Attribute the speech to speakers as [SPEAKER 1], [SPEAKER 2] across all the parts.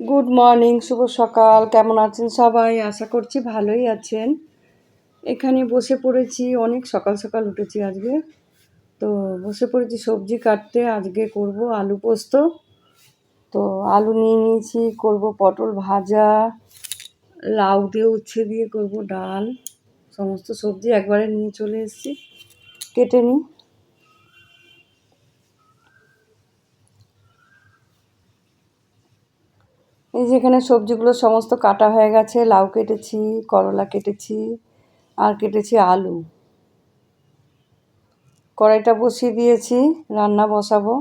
[SPEAKER 1] Good morning শুভ সকাল। কেমন আছেন সবাই? আশা করছি ভালোই আছেন। এখানে বসে পড়েছি, অনেক সকাল সকাল উঠেছি আজকে। তো বসে পড়েছি সবজি কাটতে, আজকে করব আলু পোস্ত। তো আলু নিয়ে নিয়েছি, করব পটল ভাজা, লাউ দিয়ে উচ্ছে দিয়ে করব ডাল। সমস্ত সবজি একবারে নিয়ে চলে এসেছি, কেটে নিই। এই যে এখানে সবজিগুলো সমস্ত কাটা হয়ে গেছে, লাউ কেটেছি, করলা কেটেছি, আর কেটেছি আলু। কড়াইটা বসিয়ে দিয়েছি, রান্না বসাবো।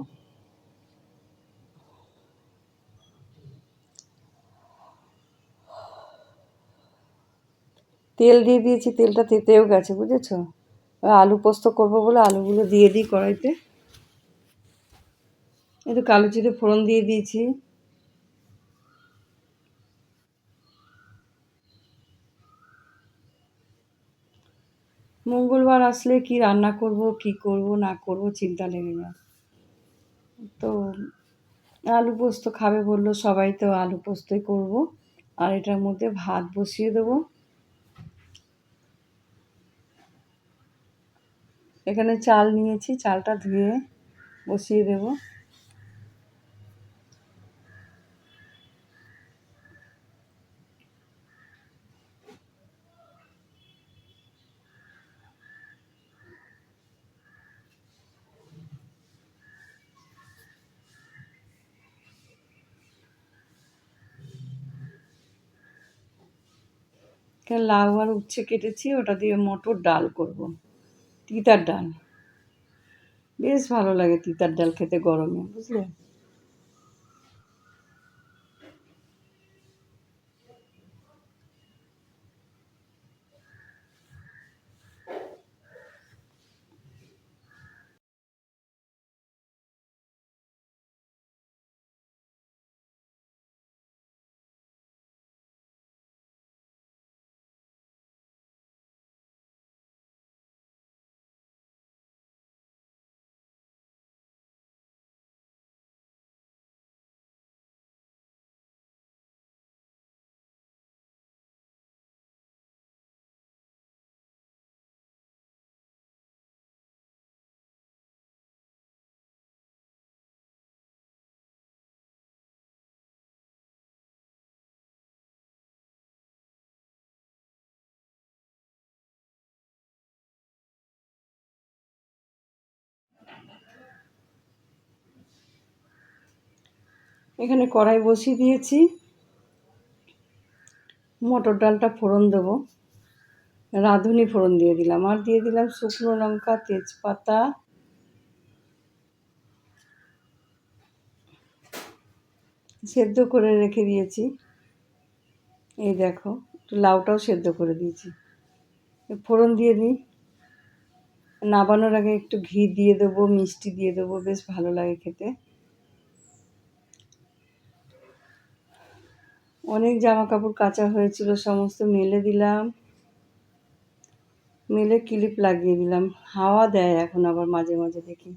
[SPEAKER 1] তেল দিয়ে দিয়েছি, তেলটা তেতেও গেছে, বুঝেছ? আলু পোস্ত করব বলে আলুগুলো দিয়ে দিই কড়াইতে। একটু কালো চিড়ে ফোড়ন দিয়ে দিয়েছি। মঙ্গলবার আসলে কি রান্না করব, কি করব, না করব চিন্তা লেগে যায়। তো আলু পোস্ত খাবে বলল, সবাই তো আলু পোস্তই করব। আর এটার মধ্যে ভাত বসিয়ে দেবো। এখানে চাল নিয়েছি, চালটা ধুয়ে বসিয়ে দেবো। লাউ আর উচ্ছে কেটেছি, ওটা দিয়ে মটর ডাল করব। তিতার ডাল। বেশ ভালো লাগে তিতার ডাল খেতে গরমে, বুঝলে? এখানে কড়াই বসিয়ে দিয়েছি। মটর ডালটা ফোড়ন দেবো। রাঁধুনি ফোড়ন দিয়ে দিলাম। আর দিয়ে দিলাম শুকনো লঙ্কা, তেজপাতা। সেদ্ধ করে রেখে দিয়েছি। এই দেখো, একটু লাউটাও সেদ্ধ করে দিয়েছি। ফোড়ন দিয়ে দিই। নাবানোর আগে একটু ঘি দিয়ে দেবো, মিষ্টি দিয়ে দেবো, বেশ ভালো লাগে খেতে। অনেক জামা কাপড় কাচা হয়েছিল, সমস্ত মেলে দিলাম। মেলে ক্লিপ লাগিয়ে দিলাম। হাওয়া দেয় এখন আবার মাঝে মাঝে দেখি।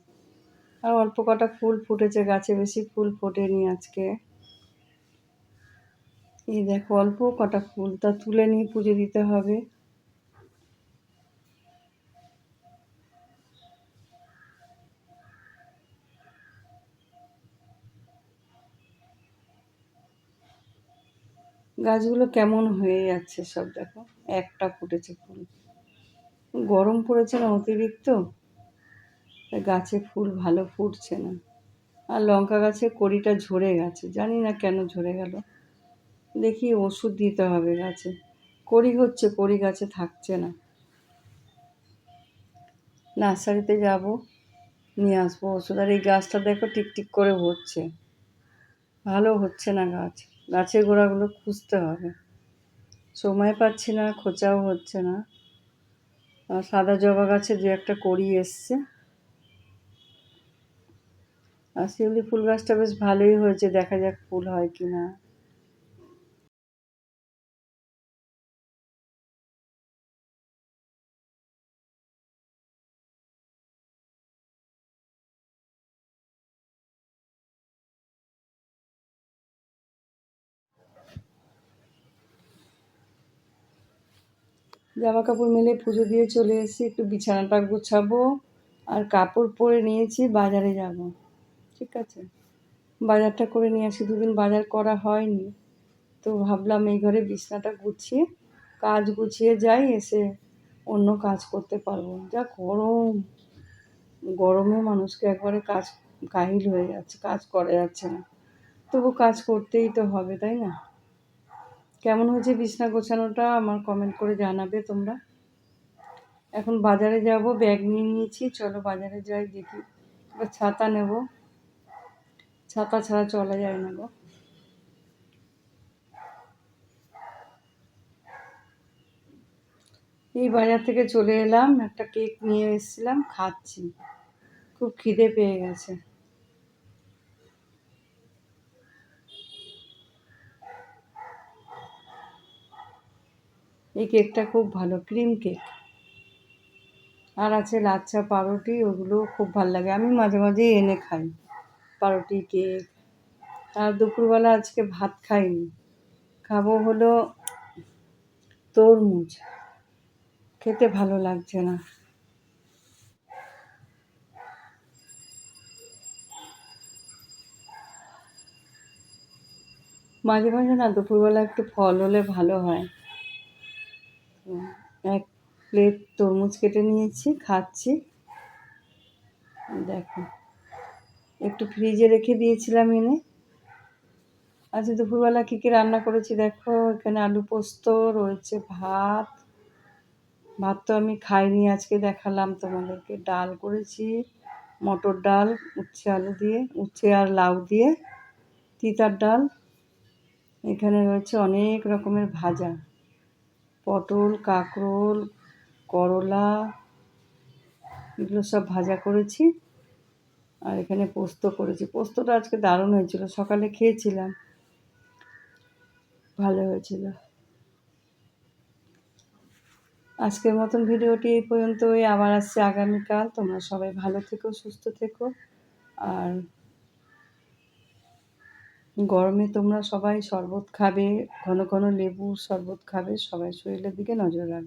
[SPEAKER 1] আর অল্প কটা ফুল ফুটেছে, গাছে বেশি ফুল ফোটেনি আজকে। এই দেখো, অল্প কটা ফুল। তা তুলে নিয়ে পুজো দিতে হবে। গাছগুলো কেমন হয়ে যাচ্ছে সব দেখো। একটা ফুটেছে ফুল। গরম পড়েছে না অতিরিক্ত? গাছে ফুল ভালো ফুটছে না। আর লঙ্কা গাছে কড়িটা ঝরে গেছে। জানি না কেন ঝরে গেল। দেখি ওষুধ দিতে হবে গাছে। কড়ি হচ্ছে, কড়ি গাছে থাকছে না। নার্সারিতে যাব, নিয়ে আসব ওষুধ। আর এই গাছটা দেখো টিকটিক করে হচ্ছে। ভালো হচ্ছে না গাছ। গাছের গোড়াগুলো খুঁজতে হবে। সময় পাচ্ছি না, খোঁচাও হচ্ছে না। সাদা জবা গাছে দু একটা করি এসছে। আর শিউলি ফুল গাছটা বেশ ভালোই হয়েছে, দেখা যাক ফুল হয় কি না জামা কাপড় মেলে পুজো দিয়ে চলে এসেছি, একটু বিছানাটা গুছাবো আর কাপড় পরে নিয়েছি, বাজারে যাব। ঠিক আছে? বাজারটা করে নিয়ে আসি, দুদিন বাজার করা হয়নি। তো ভাবলাম এই ঘরে বিছনাটা গুছিয়ে, কাজ গুছিয়ে যাই, এসে অন্য কাজ করতে পারব। যা গরম। গরমে মানুষকে একবারে কাজ, কাহিল হয়ে যাচ্ছে, কাজ করা যাচ্ছে না। তবু কাজ করতেই তো হবে, তাই না? কেমন হয়েছে বিছনা গোছানোটা আমার কমেন্ট করে জানাবে তোমরা। এখন বাজারে যাব ব্যাগ নিয়ে নিয়েছি, চলো বাজারে যাই, দেখি। এবার ছাতা নেব। ছাতা ছাড়া চলা যায় না গো। এই বাজার থেকে চলে এলাম, একটা কেক নিয়ে এসেছিলাম, খাচ্ছি। খুব খিদে পেয়ে গেছে। এই কেকটা খুব ভালো, ক্রিম কেক। আর আছে লাচ্ছা পাউরুটি ওগুলো খুব ভালো লাগে। আমি মাঝে মাঝেই এনে খাই পাউরুটি কেক। আর দুপুরবেলা আজকে ভাত খাইনি। খাব হলো তরমুজ। খেতে ভালো লাগছে না। মাঝে মাঝে না, দুপুরবেলা একটু ফল হলে ভালো হয়। প্লেট তরমুজ কেটে নিয়েছি, খাচ্ছি। দেখো, একটু ফ্রিজে রেখে দিয়েছিলাম এনে। আচ্ছা দুপুরবেলা কী কী রান্না করেছি দেখো, এখানে আলু পোস্ত, রয়েছে ভাত। ভাত তো আমি খাইনি, আজকে দেখালাম তোমাদেরকে। ডাল করেছি, মটর ডাল, উচ্ছে আলু দিয়ে, উচ্ছে আর লাউ দিয়ে, তিতার ডাল। এখানে রয়েছে অনেক রকমের ভাজা। পটল, কাঁকরোল করলা, এগুলো সব ভাজা করেছি। আর এখানে পোস্ত করেছি। পোস্তটা আজকে দারুণ হয়েছিল। সকালে খেয়েছিলাম। ভালো হয়েছিল। আজকের মতন ভিডিওটি এই পর্যন্তই। আবার আসছে আগামীকাল। তোমরা সবাই ভালো থেকো, সুস্থ থেকো। আর গরমে তোমরা সবাই শরবত খাবে, ঘন ঘন লেবু শরবত খাবে। সবাই শরীরের দিকে নজর রাখবে।